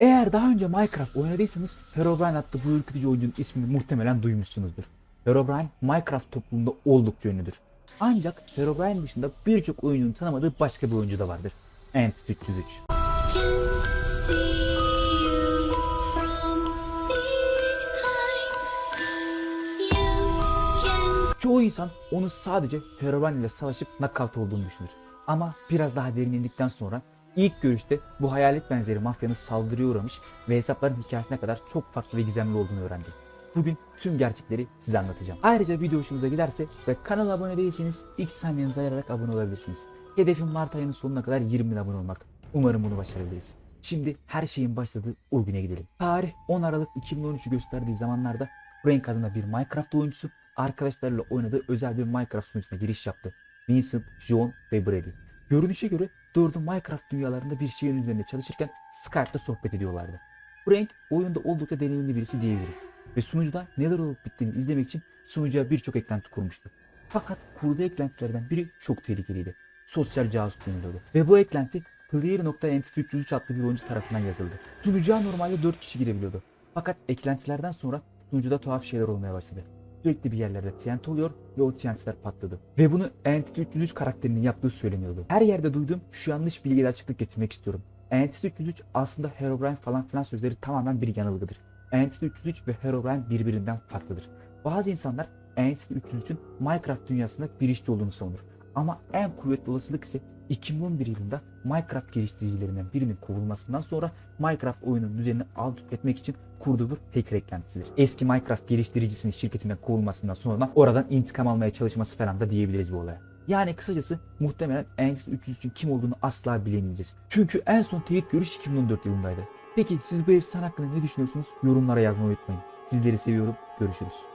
Eğer daha önce Minecraft oynadıysanız Herobrine adlı bu ürkütücü oyuncunun ismini muhtemelen duymuşsunuzdur. Herobrine Minecraft toplumunda oldukça ünlüdür. Ancak Herobrine dışında birçok oyuncunun tanımadığı başka bir oyuncu da vardır. Entity 303. can see you from behind. You can Çoğu insan onu sadece Herobrine ile savaşıp knockout olduğunu düşünür. Ama biraz daha derin indikten sonra ilk görüşte bu hayalet benzeri mafyanın saldırıya uğramış ve hesapların hikayesine kadar çok farklı ve gizemli olduğunu öğrendim. Bugün tüm gerçekleri size anlatacağım. Ayrıca video hoşunuza giderse ve kanala abone değilseniz ilk saniyenizi ayırarak abone olabilirsiniz. Hedefim Mart ayının sonuna kadar 20 bin abone olmak. Umarım bunu başarabiliriz. Şimdi her şeyin başladığı o güne gidelim. Tarih 10 Aralık 2013'ü gösterdiği zamanlarda Frank adında bir Minecraft oyuncusu arkadaşlarıyla oynadığı özel bir Minecraft sunucusuna giriş yaptı. Vincent, John ve Brady. Görünüşe göre dördü Minecraft dünyalarında bir şeyin üzerinde çalışırken Skype'da sohbet ediyorlardı. Frank oyunda oldukça deneyimli birisi diyebiliriz ve sunucuda neler olup bittiğini izlemek için sunucuya birçok eklenti kurmuştu. Fakat kurduğu eklentilerden biri çok tehlikeliydi. Sosyal casus deniliyordu. Ve bu eklenti Player.entity303 adlı bir oyuncu tarafından yazıldı. Sunucuya normalde 4 kişi girebiliyordu. Fakat eklentilerden sonra sunucuda tuhaf şeyler olmaya başladı. Sürekli bir yerlerde TNT oluyor ve o TNT'ler patladı. Ve bunu Entity 303 karakterinin yaptığı söyleniyordu. Her yerde duyduğum şu yanlış bilgiye açıklık getirmek istiyorum. Entity 303 aslında Herobrine falan filan sözleri tamamen bir yanılgıdır. Entity 303 ve Herobrine birbirinden farklıdır. Bazı insanlar Entity 303'ün Minecraft dünyasında bir işçi olduğunu savunur. Ama en kuvvetli olasılık ise 2011 yılında Minecraft geliştiricilerinden birinin kovulmasından sonra Minecraft oyunun düzenini alt etmek için kurduğu bir hacker eklentisidir. Eski Minecraft geliştiricisinin şirketinden kovulmasından sonra oradan intikam almaya çalışması falan da diyebiliriz bu olaya. Yani kısacası muhtemelen Entity 303'ün kim olduğunu asla bilemeyeceğiz. Çünkü en son teyit görüş 2014 yılındaydı. Peki siz bu efsane hakkında ne düşünüyorsunuz? Yorumlara yazmayı unutmayın. Sizleri seviyorum. Görüşürüz.